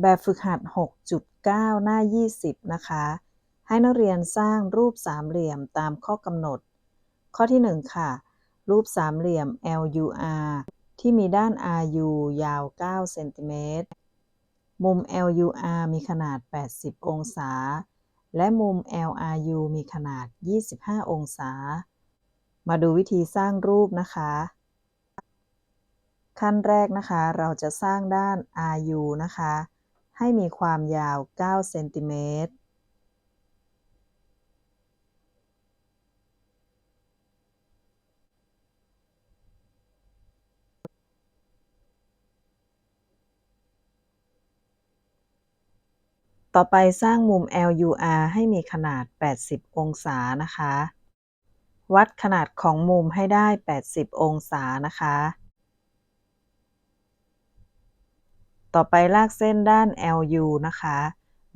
แบบฝึกหัด 6.9 หน้า 20 นะคะ ให้นักเรียนสร้างรูปสามเหลี่ยมตามข้อกำหนด ข้อที่ 1 ค่ะ รูปสามเหลี่ยม LUR ที่มีด้าน RU ยาว 9 เซนติเมตร มุม LUR มีขนาด 80 องศา และมุม LRU มีขนาด 25 องศา มาดูวิธีสร้างรูปนะคะ ขั้นแรกนะคะ เราจะสร้างด้าน RU นะคะ ให้มีความยาว 9 เซนติเมตรต่อไปสร้างมุม LUR ให้มีขนาด 80 องศานะคะ วัดขนาดของมุมให้ได้ 80 องศานะคะ ต่อไปลากเส้นด้าน LU นะคะ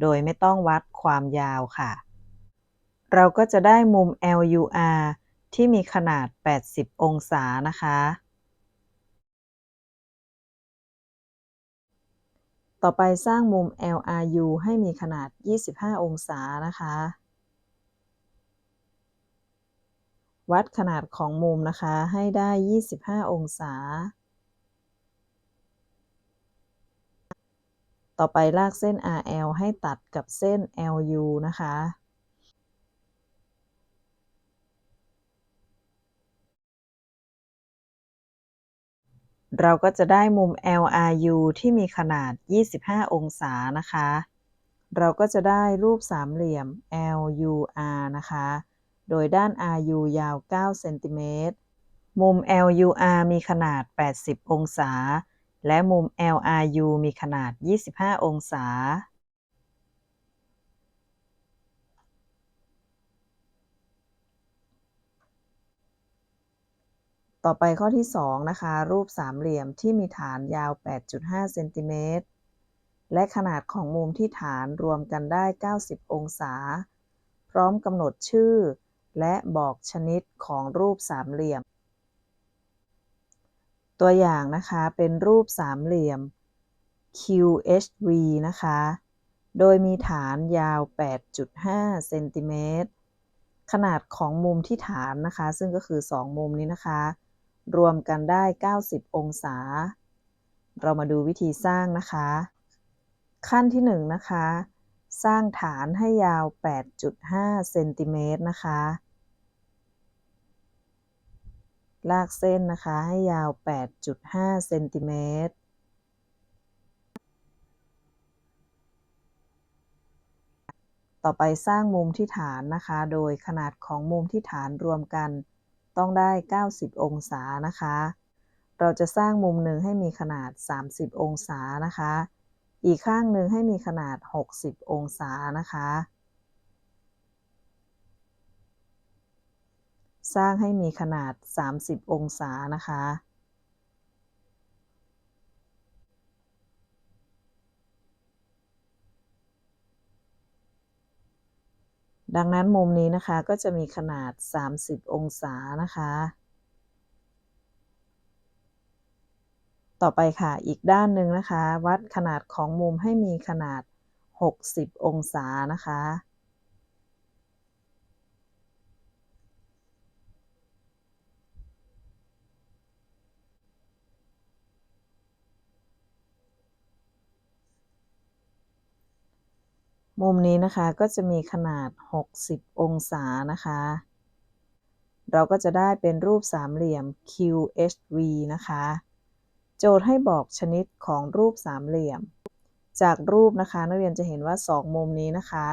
โดยไม่ต้องวัดความยาวค่ะ เราก็จะได้มุม LUR ที่มีขนาด 80 องศานะคะ ต่อไปสร้างมุม LRU ให้มีขนาด 25 องศานะคะ วัดขนาดของมุมนะคะให้ได้ 25 องศา ต่อไปลากเส้น RL ให้ตัดกับเส้น LU นะคะ เราก็จะได้มุม LRU ที่มีขนาด 25 องศานะคะ เราก็จะได้รูปสามเหลี่ยม LUR นะคะ โดยด้าน RU ยาว 9 เซนติเมตร มุม LUR มีขนาด 80 องศา และมุม LRU มีขนาด 25 องศา ต่อไปข้อที่ 2 นะคะ รูปสามเหลี่ยมที่มีฐานยาว 8.5 เซนติเมตร และขนาดของมุมที่ฐานรวมกันได้ 90 องศา พร้อมกำหนดชื่อ และบอกชนิดของรูปสามเหลี่ยม ตัวอย่างนะคะเป็นรูปสามเหลี่ยม QHV นะคะ โดยมีฐานยาว 8.5 เซนติเมตร ขนาดของมุมที่ฐานนะคะ ซึ่งก็คือ 2 มุมนี้นะคะ รวมกันได้ 90 องศา เรามาดูวิธีสร้างนะคะ ขั้นที่ 1 นะคะ สร้างฐานให้ยาว 8.5 เซนติเมตรนะคะ ลากเส้นนะคะให้ยาว 8.5เซนติเมตรต่อไปสร้างมุมที่ฐานนะคะ โดยขนาดของมุมที่ฐานรวมกัน ต้องได้ 90 องศานะคะ เราจะสร้างมุมหนึ่งให้มีขนาด 30 องศานะคะ อีกข้างหนึ่งให้มีขนาด 60 องศานะคะ สร้างให้มีขนาด 30 องศานะคะ ดังนั้นมุมนี้นะคะก็จะมีขนาด 30 องศานะคะ ต่อไปค่ะอีกด้านหนึ่งนะคะ วัดขนาดของมุมให้มีขนาด 60 องศานะคะ มุมนี้นะคะก็จะมีขนาด 60 องศานะคะ เราก็จะได้เป็นรูปสามเหลี่ยม QHV นะคะ โจทย์ให้บอกชนิดของรูปสามเหลี่ยม จากรูปนะคะนักเรียนจะเห็นว่า 2 มุมนี้นะคะ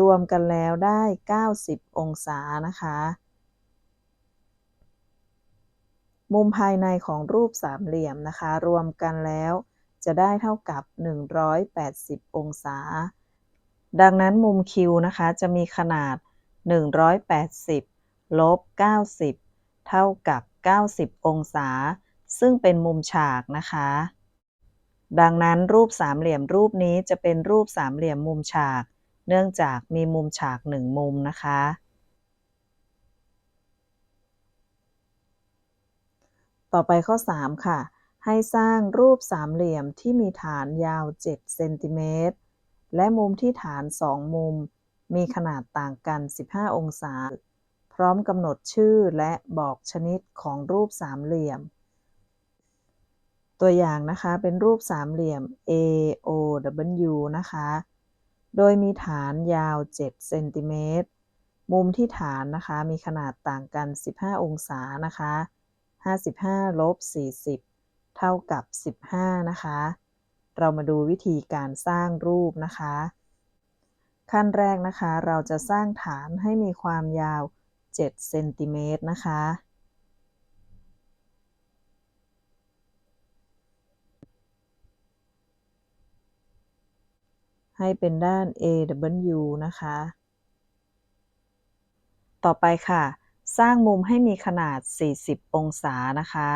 รวมกันแล้วได้ 90 องศานะคะ มุมภายในของรูปสามเหลี่ยมนะคะ รวมกันแล้วจะได้เท่ากับ 180 องศา ดังนั้นมุม Q นะคะจะมีขนาด 180ลบ90 เท่ากับ 90 องศา ซึ่งเป็นมุมฉากนะคะ ดังนั้นรูปสามเหลี่ยมรูปนี้จะเป็นรูปสามเหลี่ยมมุมฉาก เนื่องจากมีมุมฉากหนึ่งมุมนะคะ ต่อไปข้อ 3 ค่ะ ให้สร้างรูปสามเหลี่ยมที่มีฐานยาว 7 เซนติเมตร และมุมที่ฐาน2มุม มีขนาดต่างกัน 15 องศา พร้อมกำหนดชื่อและบอกชนิดของรูปสามเหลี่ยม ตัวอย่างนะคะเป็นรูปสามเหลี่ยม AOW นะคะ โดยมีฐานยาว 7 เซนติเมตร มุมที่ฐานนะคะมีขนาดต่างกัน 15 องศานะคะ 55ลบ40 เท่ากับ 15 นะคะ เรามาดูวิธีการสร้างรูปนะคะ ขั้นแรกนะคะ เราจะสร้างฐานให้มีความยาว 7 เซนติเมตรนะคะ ให้เป็นด้าน AW นะคะ ต่อไปค่ะ สร้างมุมให้มีขนาด 40 องศานะคะ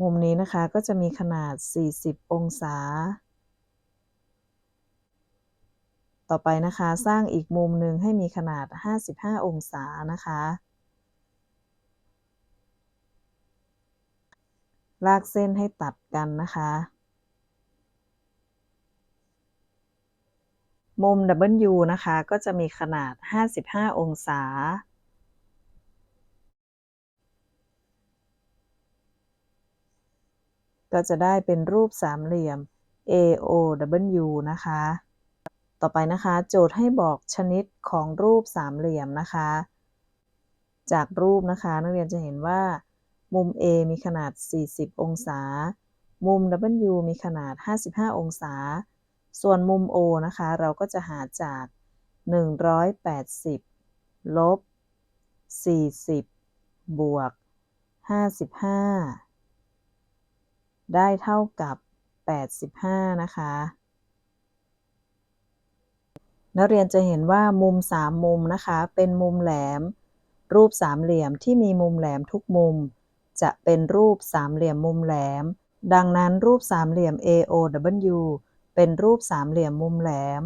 มุมนี้นะคะก็จะมีขนาด 40 องศา ต่อไปนะคะสร้างอีกมุมหนึ่งให้มีขนาด 55 องศานะคะ ลากเส้นให้ตัดกันนะคะมุม W นะคะ ก็จะมีขนาด 55 องศา ก็จะได้เป็นรูปสามเหลี่ยม AOW นะคะ ต่อไปนะคะ โจทย์ให้บอกชนิดของรูปสามเหลี่ยมนะคะ จากรูปนะคะ นักเรียนจะเห็นว่า มุม A มีขนาด 40 องศา มุม W มีขนาด 55 องศา ส่วนมุม O นะคะ เราก็จะหาจาก 180 ลบ 40 บวก 55 ได้เท่ากับ 85 นะคะ นักเรียนจะเห็นว่ามุม 3 มุมนะคะ เป็นมุมแหลม รูปสามเหลี่ยมที่มีมุมแหลมทุกมุม จะเป็นรูปสามเหลี่ยมมุมแหลม ดังนั้นรูปสามเหลี่ยม AOW เป็นรูปสามเหลี่ยมมุมแหลม